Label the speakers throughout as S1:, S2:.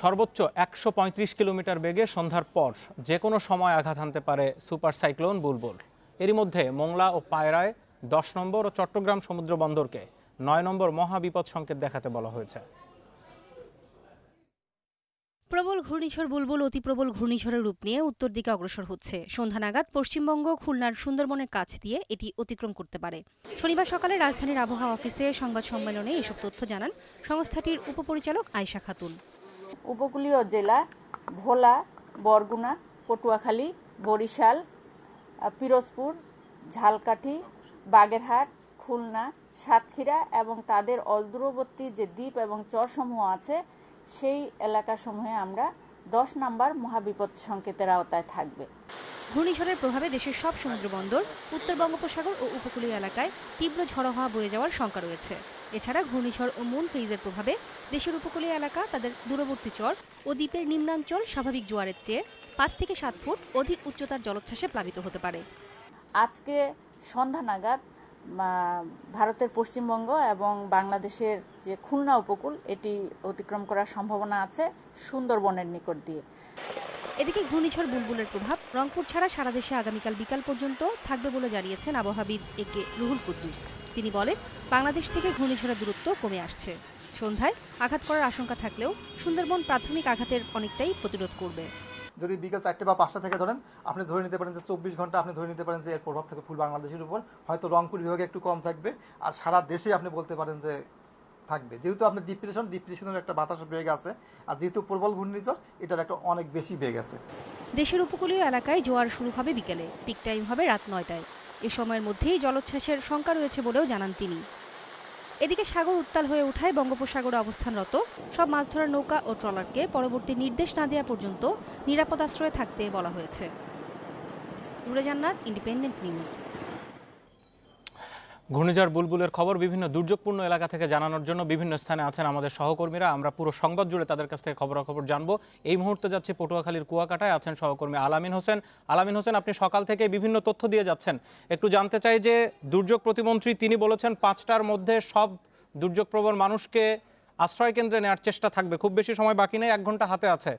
S1: সর্বোচ্চ একশো পঁয়ত্রিশ কিলোমিটার বেগে সন্ধ্যার পর যে কোনো সময় আঘাত হানতে পারে সুপার সাইক্লোন বুলবুল। এরই মধ্যে মোংলা ও পায়রায় দশ নম্বর ও চট্টগ্রাম সমুদ্র বন্দরকে নয় নম্বর মহাবিপদ সংকেত দেখাতে বলা হয়েছে।
S2: প্রবল ঘূর্ণিঝড় বুলবুল অতি প্রবল ঘূর্ণিঝড়ের রূপ নিয়ে উত্তর দিকে অগ্রসর হচ্ছে। সন্ধ্যা নাগাদ পশ্চিমবঙ্গ, খুলনার সুন্দরবনের কাছ দিয়ে এটি অতিক্রম করতে পারে। শনিবার সকালে রাজধানীর আবহাওয়া অফিসে সংবাদ সম্মেলনে এসব তথ্য জানান সংস্থাটির উপপরিচালক আয়শা খাতুন।
S3: উপকূলীয় জেলা ভোলা, বরগুনা, পটুয়াখালী, বরিশাল পিরোজপুর, ঝালকাঠি, বাগেরহাট, খুলনা, সাতক্ষীরা এবং তাদের অদূরবর্তী যে দ্বীপ এবং চরসমূহ আছে, সেই এলাকাসমূহে আমরা দশ নম্বর মহাবিপদ সংকেতের আওতায় থাকবে।
S2: ঘূর্ণিঝড়ের প্রভাবে দেশের সব সমুদ্র বন্দর উত্তর বঙ্গোপসাগর ও উপকূলীয় এলাকায় তীব্র ঝড়ো হাওয়া বয়ে যাওয়ার শঙ্কা রয়েছে। এছাড়া ঘূর্ণিঝড় ও মুন ফেইজের প্রভাবে দেশের উপকূলীয় এলাকা তাদের দূরবর্তী চর ও দ্বীপের নিম্নাঞ্চল স্বাভাবিক জোয়ারের চেয়ে পাঁচ থেকে সাত ফুট অধিক উচ্চতার জলোচ্ছ্বাসে প্লাবিত হতে পারে।
S3: আজকে সন্ধ্যা নাগাদ ভারতের পশ্চিমবঙ্গ এবং বাংলাদেশের যে খুলনা উপকূল এটি অতিক্রম করার সম্ভাবনা আছে সুন্দরবনের নিকট দিয়ে।
S2: এদিকে ঘূর্ণিঝড় বুলবুলের প্রভাব রংপুর ছাড়া সারা দেশে আগামীকাল বিকাল পর্যন্ত থাকবে বলে জানিয়েছেন আবহাওয়াবিদ এ কে রুহুল কুদ্দুস। তিনি বলেন বাংলাদেশ থেকে ঘূর্ণিঝড়ের দূরত্ব কমে আসছে। সন্ধ্যায় আঘাত করার আশঙ্কা থাকলেও সুন্দরবন প্রাথমিক আঘাতের অনেকটাই প্রতিরোধ করবে।
S4: যদি বিকেল চারটে বা পাঁচটা থেকে ধরেন আপনি ধরে নিতে পারেন যে চব্বিশ ঘণ্টা আপনি ধরে নিতে পারেন যে এর প্রভাব থেকে ফুল বাংলাদেশের উপর। হয়তো রংপুর বিভাগে একটু কম থাকবে আর সারা দেশে আপনি বলতে পারেন যে থাকবে। যেহেতু আপনার ডিপ্রেশন ডিপ্রেশনের একটা বাতাস বেগ আছে। আর যেহেতু প্রবল ঘূর্ণিঝড় এটার একটা অনেক বেশি বেগ আছে।
S2: দেশের উপকূলীয় এলাকায় জোয়ার শুরু হবে বিকেলে। পিক টাইম হবে রাত নয়টায়। এ সময়ের মধ্যেই জলোচ্ছ্বাসের শঙ্কা রয়েছে বলেও জানান তিনি। এদিকে সাগর উত্তাল হয়ে ওঠায় বঙ্গোপসাগরে অবস্থানরত সব মাছ ধরার নৌকা ও ট্রলারকে পরবর্তী নির্দেশ না দেওয়া পর্যন্ত নিরাপদ আশ্রয়ে থাকতে বলা হয়েছে। নুরে জান্নাত ইন্ডিপেন্ডেন্ট নিউজ
S1: ঘূর্ণিঝড় বুলবুলের খবর বিভিন্ন দুর্যোগপূর্ণ এলাকা থেকে জানানোর জন্য বিভিন্ন স্থানে আছেন আমাদের সহকর্মীরা। আমরা পুরো সংবাদ জুড়ে তাদের কাছ থেকে খবরাখবর জানব। এই মুহূর্তে যাচ্ছে পটুয়াখালীর কুয়াকাটায় আছেন সহকর্মী আলামিন হোসেন। আলামিন হোসেন, আপনি সকাল থেকে বিভিন্ন তথ্য দিয়ে যাচ্ছেন। একটু জানতে চাই যে দুর্যোগ প্রতিমন্ত্রী তিনি বলেছেন, পাঁচটার মধ্যে সব দুর্যোগপ্রবণ মানুষকে আশ্রয় কেন্দ্রে নেওয়ার চেষ্টা থাকবে। খুব বেশি সময় বাকি নেই, এক ঘণ্টা হাতে আছে।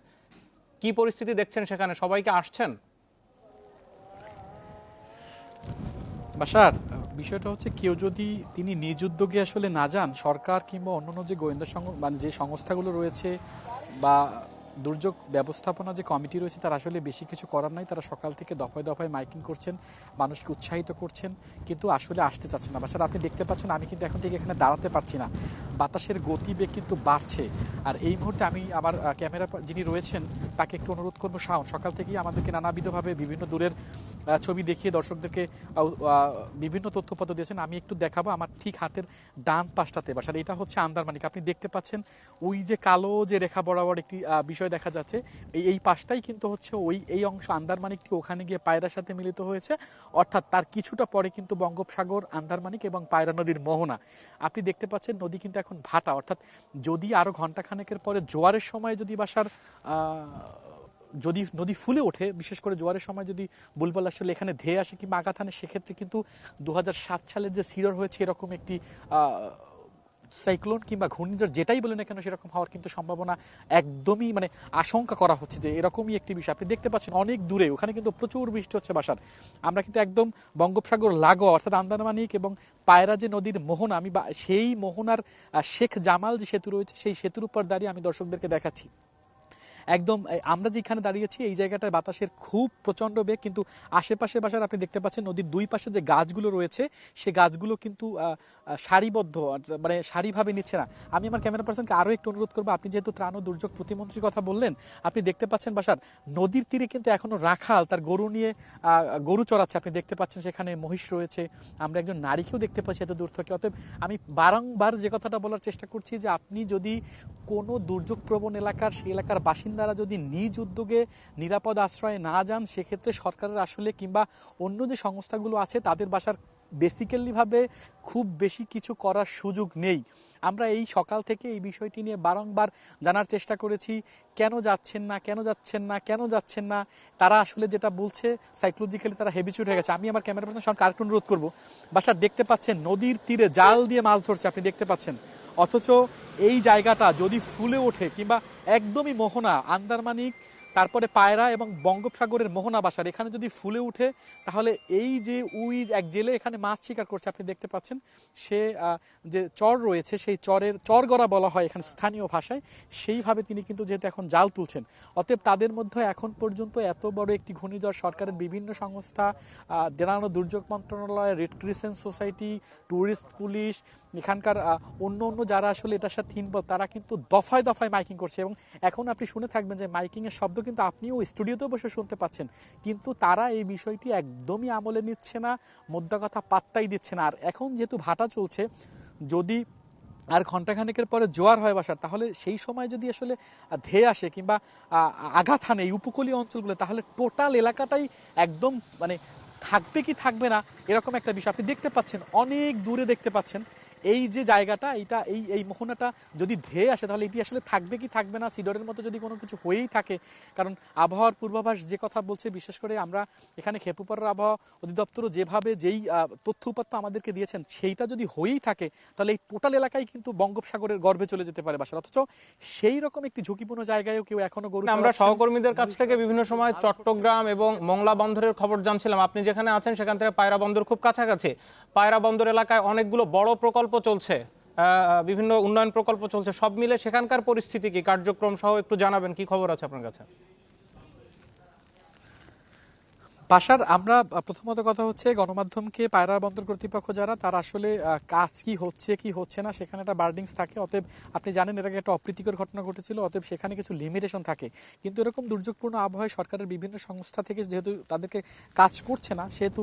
S1: কি পরিস্থিতি দেখছেন সেখানে? সবাইকে আসছেন?
S5: বাসার বিষয়টা হচ্ছে কেউ যদি তিনি নিজ উদ্যোগে আসলে না যান, সরকার কিংবা অন্যান্য যে গোয়েন্দা মানে যে সংস্থাগুলো রয়েছে বা দুর্যোগ ব্যবস্থাপনা যে কমিটি রয়েছে, তারা আসলে বেশি কিছু করার নাই। তারা সকাল থেকে দফায় দফায় মাইকিং করছেন, মানুষকে উৎসাহিত করছেন, কিন্তু আসলে আসতে চাচ্ছেন না। বাসার আপনি দেখতে পাচ্ছেন, আমি কিন্তু এখন থেকে এখানে দাঁড়াতে পারছি না। বাতাসের গতিবেগ কিন্তু বাড়ছে। আর এই মুহূর্তে আমি আমার ক্যামেরা যিনি রয়েছেন, তাকে একটু অনুরোধ করব, শাওন, সকাল থেকেই আমাদেরকে নানাবিধভাবে বিভিন্ন দূরের ছবি দেখিয়ে দর্শকদেরকে বিভিন্ন তথ্যপত্র দিয়েছেন। আমি একটু দেখাবো আমার ঠিক হাতের ডান পাশটাতে বাসার এটা হচ্ছে আন্দারমানিক। আপনি দেখতে পাচ্ছেন ওই যে কালো যে রেখা বরাবর একটি বিষয় দেখা যাচ্ছে, এই এই পাশটাই কিন্তু হচ্ছে ওই, এই অংশ আন্দারমানিকটি ওখানে গিয়ে পায়রার সাথে মিলিত হয়েছে। অর্থাৎ তার কিছুটা পরে কিন্তু বঙ্গোপসাগর, আন্দারমানিক এবং পায়রা নদীর মোহনা। আপনি দেখতে পাচ্ছেন নদী কিন্তু এখন ভাটা। অর্থাৎ যদি আরও ঘন্টাখানেকের পরে জোয়ারের সময় যদি বাসার যদি নদী ফুলে ওঠে, বিশেষ করে জোয়ারের সময় যদি বুলবুল আসলে এখানে ধেয়ে আসে কিংবা আঘাত আনে সেক্ষেত্রে কিন্তু দু হাজার সাত সালের যে সিরর হয়েছে এরকম একটি সাইক্লোন কিংবা ঘূর্ণিঝড় যেটাই বলেন কেন সেরকম হওয়ার কিন্তু সম্ভাবনা একদমই মানে আশঙ্কা করা হচ্ছে যে এরকমই একটি বিষয়। আপনি দেখতে পাচ্ছেন অনেক দূরে, ওখানে কিন্তু প্রচুর বৃষ্টি হচ্ছে বাসার। আমরা কিন্তু একদম বঙ্গোপসাগর লাগোয়া, অর্থাৎ আন্দামানিক এবং পায়রা যে নদীর মোহনা, আমি সেই মোহনার শেখ জামাল যে সেতু রয়েছে, সেই সেতুর উপর দাঁড়িয়ে আমি দর্শকদেরকে দেখাচ্ছি। একদম আমরা যেখানে দাঁড়িয়েছি, এই জায়গাটায় বাতাসের খুব প্রচণ্ড বেগ, কিন্তু আশেপাশে বাসার আপনি দেখতে পাচ্ছেন, নদীর দুই পাশে যে গাছগুলো রয়েছে, সে গাছগুলো কিন্তু সারিবদ্ধ মানে সারিভাবে নিচ্ছে না। আমি আমার ক্যামেরা পার্সনকে আরও একটু অনুরোধ করব, আপনি যেহেতু ত্রাণ ও দুর্যোগ প্রতিমন্ত্রীর কথা বললেন, আপনি দেখতে পাচ্ছেন বাসার নদীর তীরে কিন্তু এখনও রাখাল, তার গরু নিয়ে গরু চড়াচ্ছে, আপনি দেখতে পাচ্ছেন সেখানে মহিষ রয়েছে, আমরা একজন নারীকেও দেখতে পাচ্ছি এত দূর থেকে। অতএব আমি বারংবার যে কথাটা বলার চেষ্টা করছি যে, আপনি যদি কোনো দুর্যোগ প্রবণ এলাকার, সেই এলাকার বাসিন্দারা যদি নিজ উদ্যোগে নিরাপদ আশ্রয়ে না যান, সেক্ষেত্রে সরকারের আসলে কিংবা অন্য যে সংস্থাগুলো আছে, তাদের বাসার বেসিক্যালি ভাবে খুব বেশি কিছু করার সুযোগ নেই। আমরা এই সকাল থেকে এই বিষয়টি নিয়ে বারংবার জানার চেষ্টা করেছি, কেন যাচ্ছেন না, কেন যাচ্ছেন না, কেন যাচ্ছেন না, তারা আসলে যেটা বলছে সাইকোলজিক্যালি তারা হেবিচুট হয়ে গেছে। আমি আমার ক্যামেরা পার্সন সঙ্গে আরেকটু অনুরোধ করব বাসার দেখতে পাচ্ছেন, নদীর তীরে জাল দিয়ে মাছ ধরছে, আপনি দেখতে পাচ্ছেন। অথচ এই জায়গাটা যদি ফুলে ওঠে, কিংবা একদমই মোহনা আন্দারমানিক তারপরে পায়রা এবং বঙ্গোপসাগরের মোহনা বাসার, এখানে যদি ফুলে উঠে, তাহলে এই যে উই এক জেলে এখানে মাছ শিকার করছে, আপনি দেখতে পাচ্ছেন, সে যে চর রয়েছে, সেই চরের চরগড়া বলা হয় এখানে স্থানীয় ভাষায়, সেইভাবে তিনি কিন্তু যেহেতু এখন জাল তুলছেন। অতএব তাদের মধ্যে এখন পর্যন্ত এত বড় একটি ঘূর্ণিঝড় সরকারের বিভিন্ন সংস্থা দেনানো দুর্যোগ মন্ত্রণালয়, red crescent society, tourist police এখানকার অন্য অন্য যারা আসলে এটার সাথে ইনভলভ তারা কিন্তু দফায় দফায় মাইকিং করছে এবং এখন আপনি শুনে থাকবেন যে মাইকিং এর শব্দ কিন্তু আপনিও স্টুডিওতে বসে শুনতে পাচ্ছেন। কিন্তু তারা এই বিষয়টি একদমই আমলে নিচ্ছে না, মোদ্দা কথা পাত্তাই দিচ্ছে না। আর এখন যেহেতু ভাটা চলছে, যদি আর ঘন্টাখানেকের পরে জোয়ার হয় বাসার, তাহলে সেই সময় যদি আসলে ধেয়ে আসে কিংবা আঘাত হানে এই উপকূলীয় অঞ্চলগুলো, তাহলে টোটাল এলাকাটাই একদম মানে থাকবে কি থাকবে না, এরকম একটা বিষয়। আপনি দেখতে পাচ্ছেন, অনেক দূরে দেখতে পাচ্ছেন এই যে জায়গাটা এইটা এই এই মোহনাটা যদি ধেয়ে আসে তাহলে এটি আসলে থাকবে কি থাকবে না? সিডরের মতো যদি কোনো কিছু হয়েই থাকে কারণ আবহাওয়ার পূর্বাভাস যে কথা বলছে বিশেষ করে আমরা এখানে খেপুপাড়ার আবহাওয়া অধিদপ্তরও যেভাবে যেই তথ্য উপাত্ত আমাদেরকে দিয়েছেন সেইটা যদি হয়েই থাকে তাহলে এই টোটাল এলাকায় কিন্তু বঙ্গোপসাগরের গর্ভে চলে যেতে পারে বাসার। অথচ সেই রকম একটি ঝুঁকিপূর্ণ জায়গায়ও কেউ এখনও গরু
S1: আমরা সহকর্মীদের কাছ থেকে বিভিন্ন সময় চট্টগ্রাম এবং মংলা বন্দরের খবর জানছিলাম। আপনি যেখানে আছেন সেখান থেকে পায়রা বন্দর খুব কাছাকাছি। পায়রা বন্দর এলাকায় অনেকগুলো বড় প্রকল্প চলছে বিভিন্ন উন্নয়ন প্রকল্প চলছে, সব মিলে সেখানকার পরিস্থিতি কি? কার্যক্রম সহ একটু জানাবেন, কি খবর আছে আপনার কাছে?
S5: পাশার আমরা প্রথমত কথা হচ্ছে গণমাধ্যমকে, পায়রা বন্দর কর্তৃপক্ষ যারা, তার আসলে কাজ কি হচ্ছে কি হচ্ছে না, সেখানে একটা বার্ডিংস থাকে। অতএব আপনি জানেন এর আগে একটা অপ্রীতিকর ঘটনা ঘটেছিল, অতএব সেখানে কিছু লিমিটেশন থাকে। কিন্তু এরকম দুর্যোগপূর্ণ আবহাওয়ায় সরকারের বিভিন্ন সংস্থা থেকে যেহেতু তাদেরকে কাজ করছে না, সেহেতু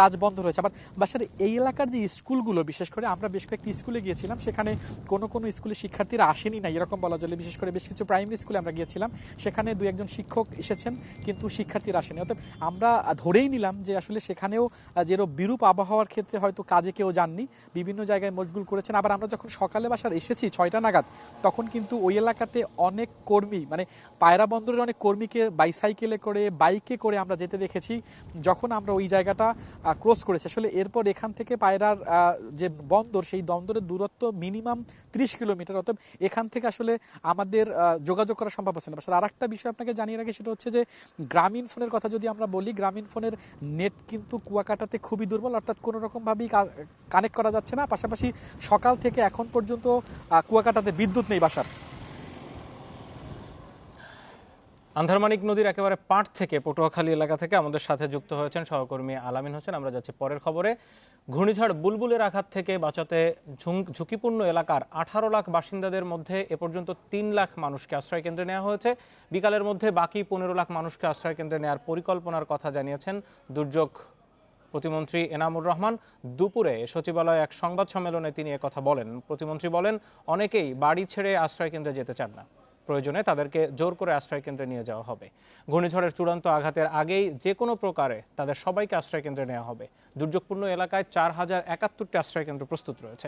S5: কাজ বন্ধ রয়েছে। আবার বাসার এই এলাকার যে স্কুলগুলো, বিশেষ করে আমরা বেশ কয়েকটি স্কুলে গিয়েছিলাম, সেখানে কোনো কোনো স্কুলে শিক্ষার্থীরা আসেনি না এরকম বলা চলে। বিশেষ করে বেশ কিছু প্রাইমারি স্কুলে আমরা গিয়েছিলাম, সেখানে দু একজন শিক্ষক এসেছেন, কিন্তু শিক্ষার্থীরা আসেনি। অতএব আমরা ধরেই নিলাম যে আসলে সেখানেও যেরকম বিরূপ আবহাওয়ার ক্ষেত্রে হয়তো কাজে কেউ যাননি। বিভিন্ন জায়গায় মশগুল করেছেন। আবার আমরা যখন সকালে বাসার এসেছি ছয়টা নাগাদ, তখন কিন্তু ওই এলাকাতে অনেক কর্মী মানে পায়রা বন্দরের অনেক কর্মীকে বাইসাইকেলে করে বাইকে করে আমরা যেতে দেখেছি। যখন আমরা ওই জায়গাটা ক্রস করেছি, আসলে এরপর এখান থেকে পায়রার যে বন্দর, সেই বন্দরের দূরত্ব মিনিমাম ত্রিশ কিলোমিটার। অতএব এখান থেকে আসলে আমাদের যোগাযোগ করা সম্ভব হচ্ছে না। আর একটা বিষয় আপনাকে জানিয়ে রাখি, সেটা হচ্ছে যে গ্রামীণ ফোনের কথা যদি আমরা বলি, গ্রামীণ ফোনের নেট কিন্তু কুয়াকাটাতে খুবই দুর্বল, অর্থাৎ কোনো রকমভাবেই কানেক্ট করা যাচ্ছে না। পাশাপাশি সকাল থেকে এখন পর্যন্ত কুয়াকাটাতে বিদ্যুৎ নেই বাসার।
S1: আন্ধারমানিক নদীর একেবারে পাট থেকে পটুয়াখালী এলাকা থেকে আমাদের সাথে যুক্ত হয়েছেন সহকর্মী আলামিন হোসেন। আমরা যাচ্ছি পরের খবরে। ঘূর্ণিঝড় বুলবুলের আঘাত থেকে বাঁচাতে ঝুঁক- ঝুঁকিপূর্ণ এলাকার আঠারো লাখ বাসিন্দাদের মধ্যে এ পর্যন্ত তিন লাখ মানুষকে আশ্রয় কেন্দ্রে নেওয়া হয়েছে। বিকালের মধ্যে বাকি পনেরো লাখ মানুষকে আশ্রয় কেন্দ্রে নেওয়ার পরিকল্পনার কথা জানিয়েছেন দুর্যোগ প্রতিমন্ত্রী এনামুর রহমান। দুপুরে সচিবালয়ে এক সংবাদ সম্মেলনে তিনি কথা বলেন। প্রতিমন্ত্রী বলেন, অনেকেই বাড়ি ছেড়ে আশ্রয় কেন্দ্রে যেতে চান না। প্রয়োজনে তাদেরকে জোর করে আশ্রয় কেন্দ্রে নিয়ে যাওয়া হবে। ঘূর্ণিঝড়ের চূড়ান্ত আঘাতের আগেই যে কোনো প্রকারে তাদের সবাইকে আশ্রয় কেন্দ্রে নেওয়া হবে। দুর্যোগপূর্ণ এলাকায় চার হাজার একাত্তরটি আশ্রয় কেন্দ্র প্রস্তুত রয়েছে।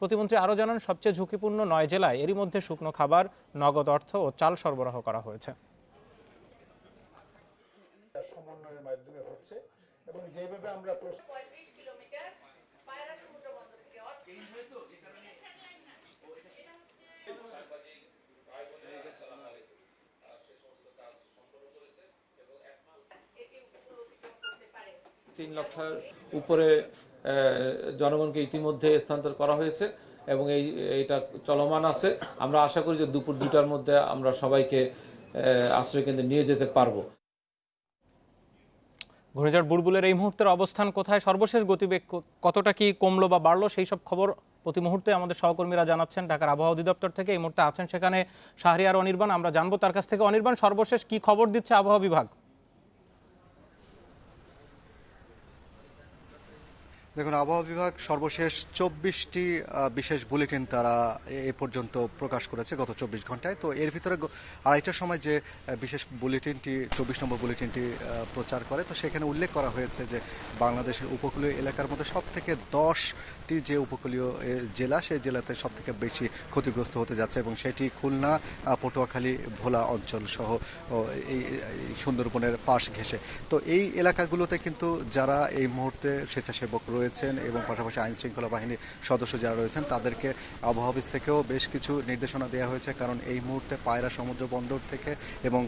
S1: প্রতিমন্ত্রী আরও জানান, সবচেয়ে ঝুঁকিপূর্ণ নয় জেলায় এরই মধ্যে শুকনো খাবার, নগদ অর্থ ও চাল সরবরাহ করা হয়েছে।
S6: সমন্বয়ের মাধ্যমে হচ্ছে এবং যেভাবে আমরা
S7: তিন লক্ষের উপরে জনগণকে ইতিমধ্যে স্থানান্তর করা হয়েছে এবং এই এইটা চলমান আছে। আমরা আশা করি যে দুপুর দুটার মধ্যে আমরা সবাইকে আহ, আশ্রয় কেন্দ্রে নিয়ে যেতে পারব।
S1: ঘূর্ণিঝড় বুলবুলের এই মুহূর্তের অবস্থান কোথায়? সর্বশেষ গতিবেগ কতটা কি কমলো বা বাড়লো সেই সব খবর প্রতি মুহূর্তে আমাদের সহকর্মীরা জানাচ্ছেন। ঢাকার আবহাওয়া অধিদপ্তর থেকে এই মুহূর্তে আছেন সেখানে শাহরিয়ার অনির্বাণ। আমরা জানব তার কাছ থেকে অনির্বাণ সর্বশেষ কি খবর দিচ্ছে আবহাওয়া বিভাগ?
S8: দেখুন, আবহাওয়া বিভাগ সর্বশেষ চব্বিশটি বিশেষ বুলেটিন তারা এ- পর্যন্ত প্রকাশ করেছে গত চব্বিশ ঘন্টায়। তো এর ভিতরে আড়াইটার সময় যে বিশেষ বুলেটিনটি, চব্বিশ নম্বর বুলেটিনটি প্রচার করে, তো সেখানে উল্লেখ করা হয়েছে যে, বাংলাদেশের উপকূলীয় এলাকার মধ্যে সব থেকে দশটি যে উপকূলীয় জেলা, সেই জেলাতে সব থেকে বেশি ক্ষতিগ্রস্ত হতে যাচ্ছে এবং সেটি খুলনা পটুয়াখালী, ভোলা অঞ্চল সহ এই সুন্দরবনের পাশ ঘেঁষে। তো এই এলাকাগুলোতে কিন্তু যারা এই মুহূর্তে স্বেচ্ছাসেবক রয়েছেন এবং পাশাপাশি আইন শৃঙ্খলা বাহিনীর সদস্য যারা রয়েছেন, তাদেরকে আবহাওয়া অফিস থেকেও বেশ কিছু নির্দেশনা দেওয়া হয়েছে। কারণ এই মুহূর্তে পায়রা সমুদ্র বন্দর থেকে এবং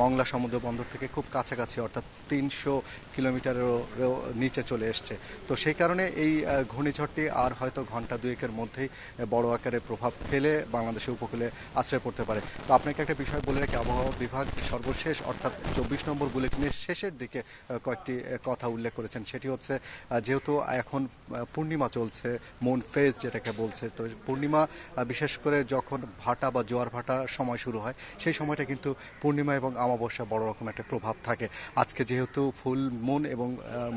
S8: মংলা সমুদ্র বন্দর থেকে খুব কাছাকাছি, অর্থাৎ তিনশো কিলোমিটারেরও নিচে চলে এসছে। তো সেই কারণে এই ঘূর্ণিঝড়টি আর হয়তো ঘণ্টা দুয়েকের মধ্যেই বড় আকারে প্রভাব ফেলে বাংলাদেশের উপকূলে আশ্রয় পড়তে পারে। তো আপনাকে একটা বিষয় বলে রাখি, আবহাওয়া বিভাগ সর্বশেষ, অর্থাৎ চব্বিশ নম্বর বুলেটিনের শেষের দিকে কয়েকটি কথা উল্লেখ করেছেন। সেটি হচ্ছে যেহেতু এখন পূর্ণিমা চলছে, মন ফেজ যেটাকে বলছে। তো পূর্ণিমা বিশেষ করে যখন ভাটা বা জোয়ার ভাটা সময় শুরু হয়, সেই সময়টা কিন্তু পূর্ণিমা এবং আমাবস্যা বড় রকম একটা প্রভাব থাকে। আজকে যেহেতু ফুল মুন এবং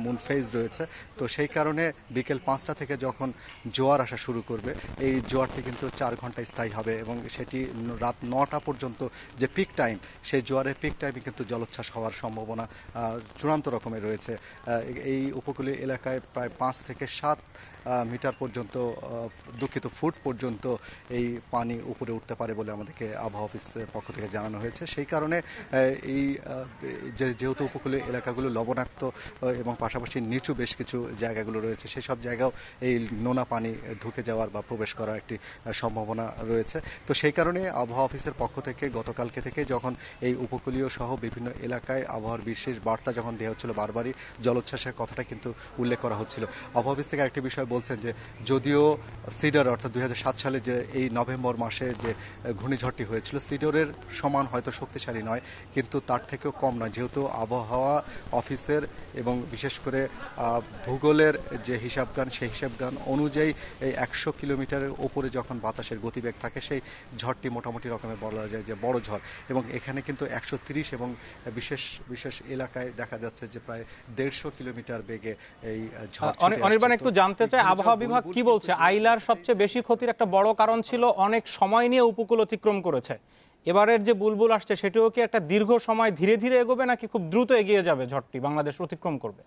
S8: মুন ফেজ রয়েছে, তো সেই কারণে বিকেল পাঁচটা থেকে যখন জোয়ার আসা শুরু করবে, এই জোয়ারটি কিন্তু চার ঘণ্টা স্থায়ী হবে এবং সেটি রাত নটা পর্যন্ত যে পিক টাইম সেই জোয়ারের পিক টাইমে কিন্তু জলোচ্ছ্বাস হওয়ার সম্ভাবনা চূড়ান্ত রকমের রয়েছে। এই উপকূলীয় এলাকায় প্রায় পাঁচ থেকে সাত মিটার পর্যন্ত দুঃখিত ফুট পর্যন্ত এই পানি উপরে উঠতে পারে বলে আমাদেরকে আবহাওয়া অফিসের পক্ষ থেকে জানানো হয়েছে। সেই কারণে এই যেহেতু উপকূলীয় এলাকাগুলো লবণাক্ত এবং পাশাপাশি নিচু বেশ কিছু জায়গাগুলো রয়েছে, সেই সব জায়গাও এই নোনা পানি ঢুকে যাওয়ার বা প্রবেশ করার একটি সম্ভাবনা রয়েছে। তো সেই কারণে আবহাওয়া অফিসের পক্ষ থেকে গতকালকে থেকে যখন এই উপকূলীয় সহ বিভিন্ন এলাকায় আবহাওয়ার বিশেষ বার্তা যখন দেওয়া হচ্ছিল বারবারই, জলোচ্ছ্বাসের কথাটা কিন্তু উল্লেখ করা হচ্ছিল। আবহাওয়া অফিস থেকে একটি বিষয় বলছেন যে যদিও সিডার অর্থাৎ দু হাজার সাত সালে যে এই নভেম্বর মাসে যে ঘূর্ণিঝড়টি হয়েছিল সিডরের সমান হয়তো শক্তিশালী নয় কিন্তু তার থেকেও কম নয়। যেহেতু আবহাওয়া অফিসের এবং বিশেষ করে ভূগোলের যে হিসাবগান সেই হিসাবগান অনুযায়ী এই একশো কিলোমিটারের ওপরে যখন বাতাসের গতিবেগ থাকে সেই ঝড়টি মোটামুটি রকমের বলা যায় যে বড় ঝড়। এবং এখানে কিন্তু একশো তিরিশ এবং বিশেষ বিশেষ এলাকায় দেখা যাচ্ছে যে প্রায় দেড়শো কিলোমিটার বেগে এই ঝড়
S1: অনির্বাণ একটু জানতে চাই
S8: ঘূর্ণিঝড়
S1: আবহাওয়া বিভাগ কি বলছে? আইলার সবচেয়ে বেশি ক্ষতির একটা বড় কারণ ছিল অনেক সময় নিয়ে উপকূল অতিক্রম করেছে। এবারের যে বুলবুল আসছে সেটিও কি একটা দীর্ঘ সময় ধীরে ধীরে এগোবে নাকি খুব দ্রুত এগিয়ে যাবে ঝড়টি? বাংলাদেশ অতিক্রম করবে।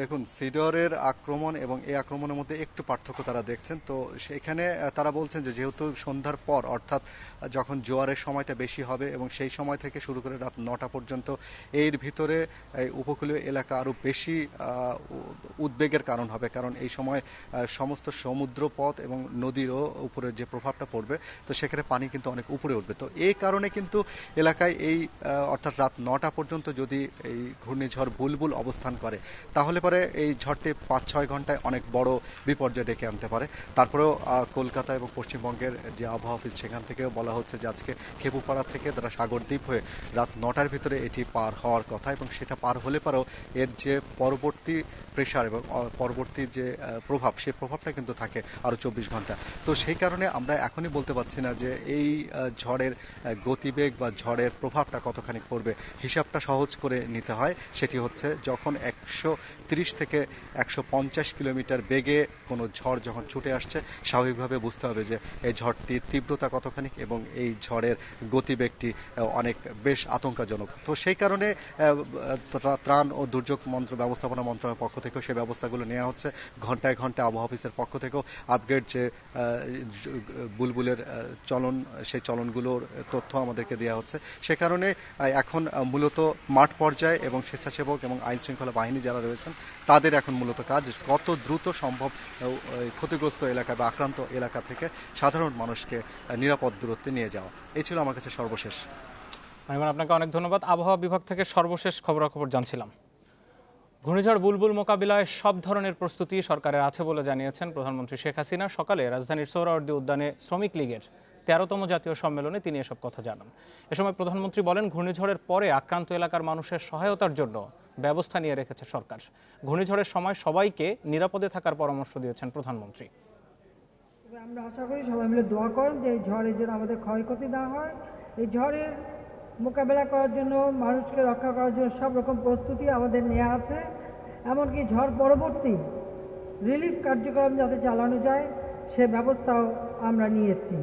S8: দেখুন, সিডরের আক্রমণ এবং এই আক্রমণের মধ্যে একটু পার্থক্য তারা দেখছেন। তো সেখানে তারা বলছেন যে যেহেতু সন্ধ্যার পর, অর্থাৎ যখন জোয়ারের সময়টা বেশি হবে এবং সেই সময় থেকে শুরু করে রাত নটা পর্যন্ত এর ভিতরে উপকূলীয় এলাকা আরও বেশি উদ্বেগের কারণ হবে। কারণ এই সময় সমস্ত সমুদ্র পথ এবং নদীরও উপরে যে প্রভাবটা পড়বে, তো সেখানে পানি কিন্তু অনেক উপরে উঠবে। তো এই কারণে কিন্তু এলাকায় এই অর্থাৎ রাত নটা পর্যন্ত যদি এই ঘূর্ণিঝড় বুলবুল অবস্থান করে, তাহলে পরে এই ঝড়টি পাঁচ ছয় ঘন্টায় অনেক বড় বিপর্যয় ডেকে আনতে পারে। তারপরেও কলকাতা এবং পশ্চিমবঙ্গের যে আবহাওয়া অফিস, সেখান থেকেও বলা হচ্ছে যে আজকে খেপুপাড়া থেকে তারা সাগরদ্বীপ হয়ে রাত নটার ভিতরে এটি পার হওয়ার কথা এবং সেটা পার হলে পরেও এর যে পরবর্তী প্রেশার এবং পরবর্তী যে প্রভাব সেই প্রভাবটা কিন্তু থাকে আরও চব্বিশ ঘণ্টা। তো সেই কারণে আমরা এখনই বলতে পারছি না যে এই ঝড়ের গতিবেগ বা ঝড়ের প্রভাবটা কতখানি পড়বে। হিসাবটা সহজ করে নিতে হয়। সেটি হচ্ছে যখন একশো থেকে একশো পঞ্চাশ কিলোমিটার বেগে কোনো ঝড় যখন ছুটে আসছে, স্বাভাবিকভাবে বুঝতে হবে যে এই ঝড়টির তীব্রতা কতখানি এবং এই ঝড়ের গতিবেগটি অনেক বেশ আতঙ্কজনক। তো সেই কারণে ত্রাণ ও দুর্যোগ মন্ত্র, ব্যবস্থাপনা মন্ত্রণালয়ের পক্ষ থেকেও সেই ব্যবস্থাগুলো নেওয়া হচ্ছে। ঘন্টায় ঘন্টায় আবহাওয়া অফিসের পক্ষ থেকেও আপগ্রেড যে বুলবুলের চলন, সেই চলনগুলোর তথ্য আমাদেরকে দেওয়া হচ্ছে। সে কারণে এখন মূলত মাঠ পর্যায়ে এবং স্বেচ্ছাসেবক এবং আইন শৃঙ্খলা বাহিনী যারা রয়েছেন তাদের এখন মূলত কাজ কত দ্রুত সম্ভব ক্ষতিগ্রস্ত এলাকা বা আক্রান্ত এলাকা থেকে সাধারণ মানুষকে নিরাপদ দূরত্বে নিয়ে যাওয়া। এই ছিল আমার কাছে সর্বশেষ।
S1: আপনাকে অনেক ধন্যবাদ। আবহাওয়া বিভাগ থেকে সর্বশেষ খবরাখবর জানছিলাম। ঘূর্ণিঝড়, বুলবুল মোকাবিলায় সব ধরনের প্রস্তুতি সরকারের আছে বলে জানিয়েছেন প্রধানমন্ত্রী শেখ হাসিনা। সকালে রাজধানীর সোহরাওয়ার্দী উদ্যানে শ্রমিক লীগের তেরোতম জাতীয় সম্মেলনে তিনি এসব কথা জানান। এ সময় প্রধানমন্ত্রী বলেন, ঘূর্ণিঝড়ের পরে আক্রান্ত এলাকার মানুষের সহায়তার জন্য ব্যবস্থা নিয়ে রেখেছে সরকার। ঘূর্ণিঝড়ের সময় সবাইকে নিরাপদে থাকার পরামর্শ দিয়েছেন প্রধানমন্ত্রী।
S9: আমরা আশা করি সবাই মিলে দোয়া করেন যে এই ঝড়ের জন্য আমাদের ক্ষয়ক্ষতি না হয়। এই ঝড়ের মোকাবেলা করার জন্য, মানুষকে রক্ষা করার জন্য সব রকম প্রস্তুতি আমাদের নেওয়া আছে। এমনকি ঝড় পরবর্তী রিলিফ কার্যক্রম যাতে চালানো যায়, সে ব্যবস্থাও আমরা নিয়েছি।